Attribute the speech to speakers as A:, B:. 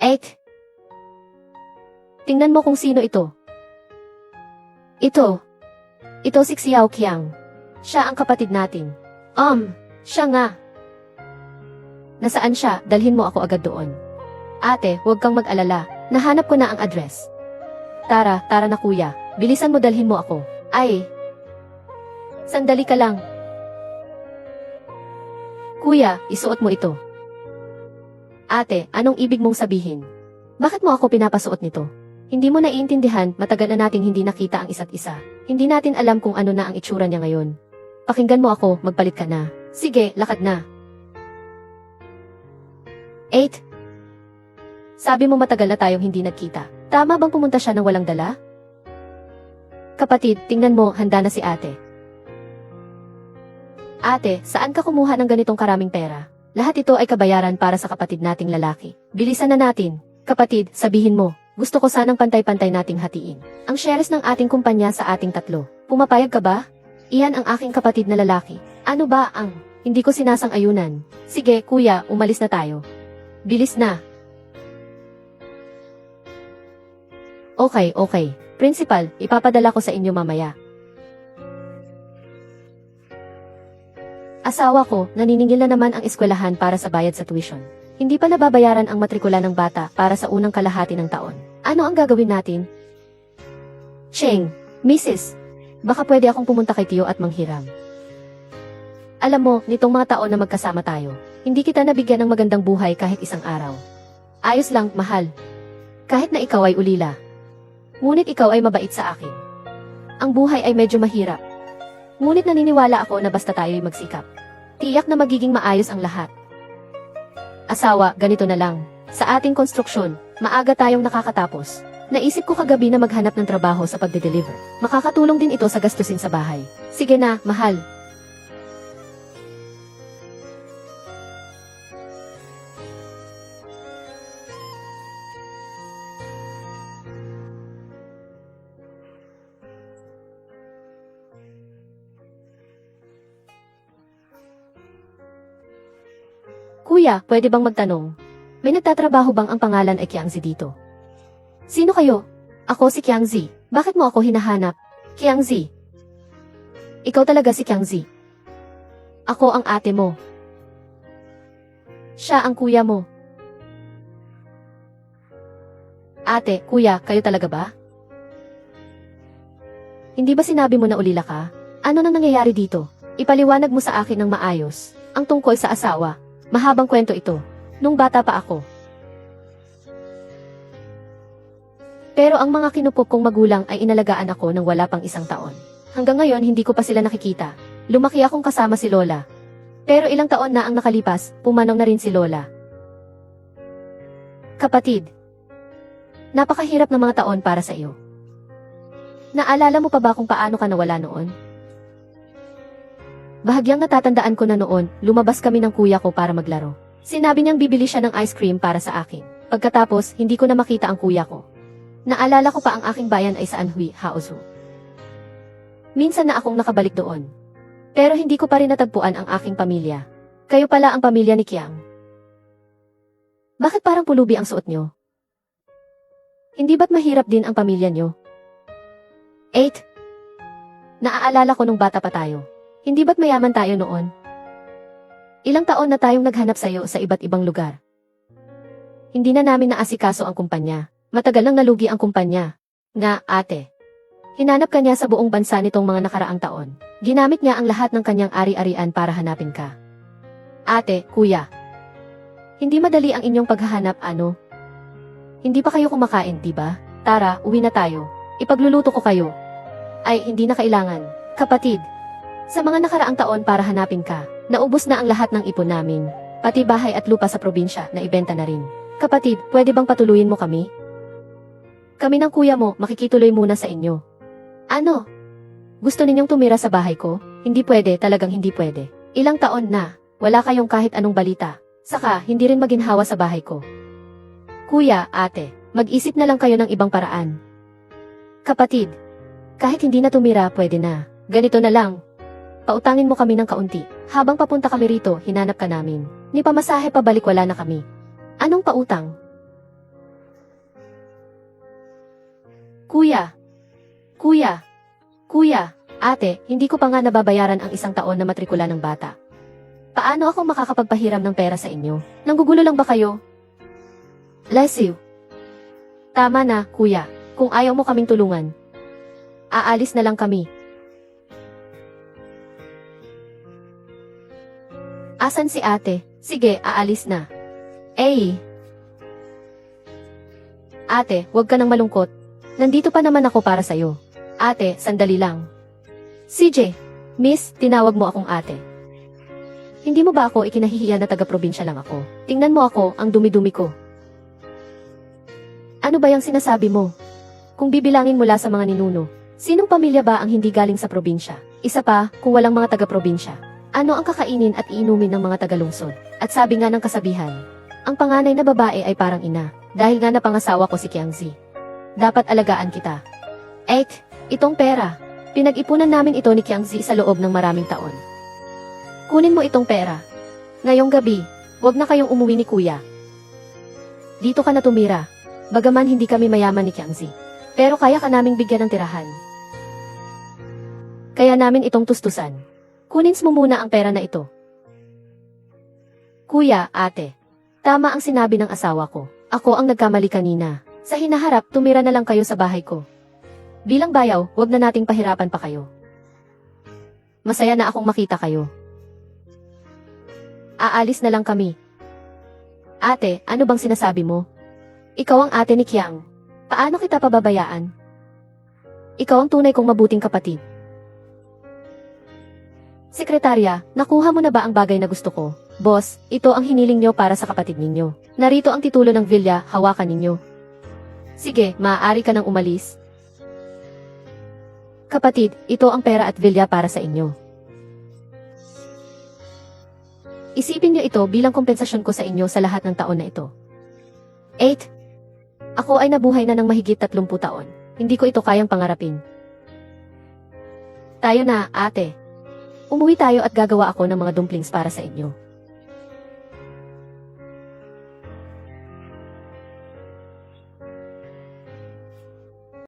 A: Ek. Tingnan mo kung sino ito. Ito. Ito si Xiao Qiang. Siya ang kapatid natin. Um, siya nga. Nasaan siya? Dalhin mo ako agad doon. Ate, huwag kang mag-alala. Nahanap ko na ang address. Tara, tara na kuya. Bilisan mo dalhin mo ako. Ay. Sandali ka lang. Kuya, isuot mo ito. Ate, anong ibig mong sabihin? Bakit mo ako pinapasuot nito? Hindi mo naiintindihan, matagal na nating hindi nakita ang isa't isa. Hindi natin alam kung ano na ang itsura niya ngayon. Pakinggan mo ako, magpalit ka na. Sige, lakad na. 8. Sabi mo matagal na tayong hindi nagkita. Tama bang pumunta siya ng walang dala? Kapatid, tingnan mo, handa na si ate. Ate, saan ka kumuha ng ganitong karaming pera? Lahat ito ay kabayaran para sa kapatid nating lalaki. Bilisan na natin. Kapatid, sabihin mo, gusto ko sanang pantay-pantay nating hatiin. Ang shares ng ating kumpanya sa ating tatlo. Pumapayag ka ba? Iyan ang aking kapatid na lalaki. Ano ba ang, hindi ko sinasang-ayunan. Sige, kuya, umalis na tayo. Bilis na. Okay, okay. Principal, ipapadala ko sa inyo mamaya. Asawa ko, naniningil na naman ang eskwelahan para sa bayad sa tuition. Hindi pa nababayaran ang matrikula ng bata para sa unang kalahati ng taon. Ano ang gagawin natin? Cheng, Mrs. Baka pwede akong pumunta kay Tio at manghiram. Alam mo, nitong mga taon na magkasama tayo, hindi kita nabigyan ng magandang buhay kahit isang araw. Ayos lang, mahal. Kahit na ikaw ay ulila. Ngunit ikaw ay mabait sa akin. Ang buhay ay medyo mahirap. Ngunit naniniwala ako na basta tayo ay magsikap. Tiyak na magiging maayos ang lahat. Asawa, ganito na lang. Sa ating konstruksyon, maaga tayong nakakatapos. Naisip ko kagabi na maghanap ng trabaho sa pagde-deliver. Makakatulong din ito sa gastusin sa bahay. Sige na, mahal. Kuya, pwede bang magtanong? May nagtatrabaho bang ang pangalan ay Kiangzi dito? Sino kayo? Ako si Kiangzi. Bakit mo ako hinahanap? Kiangzi. Ikaw talaga si Kiangzi. Ako ang ate mo. Siya ang kuya mo. Ate, kuya, kayo talaga ba? Hindi ba sinabi mo na ulila ka? Ano nang nangyayari dito? Ipaliwanag mo sa akin ng maayos. Ang tungkol sa asawa. Mahabang kwento ito. Nung bata pa ako. Pero ang mga kinupok kong magulang ay inalagaan ako nang wala pang isang taon. Hanggang ngayon hindi ko pa sila nakikita. Lumaki akong kasama si Lola. Pero ilang taon na ang nakalipas, pumanong na rin si Lola. Kapatid, napakahirap ng mga taon para sa iyo. Naalala mo pa ba kung paano ka nawala noon? Bahagyang natatandaan ko na noon, lumabas kami ng kuya ko para maglaro. Sinabi niyang bibili siya ng ice cream para sa akin. Pagkatapos, hindi ko na makita ang kuya ko. Naalala ko pa ang aking bayan ay sa Anhui, Haozu. Minsan na akong nakabalik doon. Pero hindi ko pa rin natagpuan ang aking pamilya. Kayo pala ang pamilya ni Kiang. Bakit parang pulubi ang suot niyo? Hindi ba't mahirap din ang pamilya niyo? 8. Naaalala ko nung bata pa tayo. Hindi ba't mayaman tayo noon? Ilang taon na tayong naghanap sa'yo sa iba't ibang lugar. Hindi na namin naasikaso ang kumpanya. Matagal nang nalugi ang kumpanya. Nga, ate. Hinanap ka niya sa buong bansa nitong mga nakaraang taon. Ginamit niya ang lahat ng kanyang ari-arian para hanapin ka. Ate, kuya. Hindi madali ang inyong paghahanap, ano? Hindi pa kayo kumakain, di ba? Tara, uwi na tayo. Ipagluluto ko kayo. Ay, hindi na kailangan. Kapatid, sa mga nakaraang taon para hanapin ka, naubos na ang lahat ng ipon namin. Pati bahay at lupa sa probinsya na ibenta na rin. Kapatid, pwede bang patuluyin mo kami? Kami ng kuya mo, makikituloy muna sa inyo. Ano? Gusto ninyong tumira sa bahay ko? Hindi pwede, talagang hindi pwede. Ilang taon na, wala kayong kahit anong balita. Saka, hindi rin maginhawa sa bahay ko. Kuya, ate, mag-isip na lang kayo ng ibang paraan. Kapatid, kahit hindi na tumira, pwede na. Ganito na lang, Pautangin mo kami ng kaunti. Habang papunta kami rito, hinanap ka namin. Ni pamasahe pabalik wala na kami. Anong pautang? Kuya! Kuya! Kuya! Ate, hindi ko pa nga nababayaran ang isang taon na matrikula ng bata. Paano ako makakapagpahiram ng pera sa inyo? Nanggugulo lang ba kayo? Bless you. Tama na, kuya. Kung ayaw mo kaming tulungan, aalis na lang kami. Asan si ate? Sige, aalis na. Eh. Ate, huwag ka nang malungkot. Nandito pa naman ako para sa'yo. Ate, sandali lang. CJ, Miss, tinawag mo akong ate. Hindi mo ba ako ikinahihiya na taga-probinsya lang ako? Tingnan mo ako, ang dumi-dumi ko. Ano ba yung sinasabi mo? Kung bibilangin mula sa mga ninuno, sinong pamilya ba ang hindi galing sa probinsya? Isa pa, kung walang mga taga-probinsya, ano ang kakainin at iinumin ng mga tagalungsod? At sabi nga ng kasabihan, ang panganay na babae ay parang ina, dahil nga napangasawa ko si Kiangzi. Dapat alagaan kita. Ek, itong pera. Pinag-ipunan namin ito ni Kiangzi sa loob ng maraming taon. Kunin mo itong pera. Ngayong gabi, wag na kayong umuwi ni kuya. Dito ka na tumira. Bagaman hindi kami mayaman ni Kiangzi. Pero kaya ka naming bigyan ng tirahan. Kaya namin itong tustusan. Kunin mo muna ang pera na ito. Kuya, ate. Tama ang sinabi ng asawa ko. Ako ang nagkamali kanina. Sa hinaharap, tumira na lang kayo sa bahay ko. Bilang bayaw, wag na nating pahirapan pa kayo. Masaya na akong makita kayo. Aalis na lang kami. Ate, ano bang sinasabi mo? Ikaw ang ate ni Kiang. Paano kita pababayaan? Ikaw ang tunay kong mabuting kapatid. Sekretarya, nakuha mo na ba ang bagay na gusto ko? Boss, ito ang hiniling nyo para sa kapatid ninyo. Narito ang titulo ng villa, hawakan ninyo. Sige, maaari ka nang umalis. Kapatid, ito ang pera at villa para sa inyo. Isipin niyo ito bilang kompensasyon ko sa inyo sa lahat ng taon na ito. 8. Ako ay nabuhay na ng mahigit 30 taon. Hindi ko ito kayang pangarapin. Tayo na, ate. Umuwi tayo at gagawa ako ng mga dumplings para sa inyo.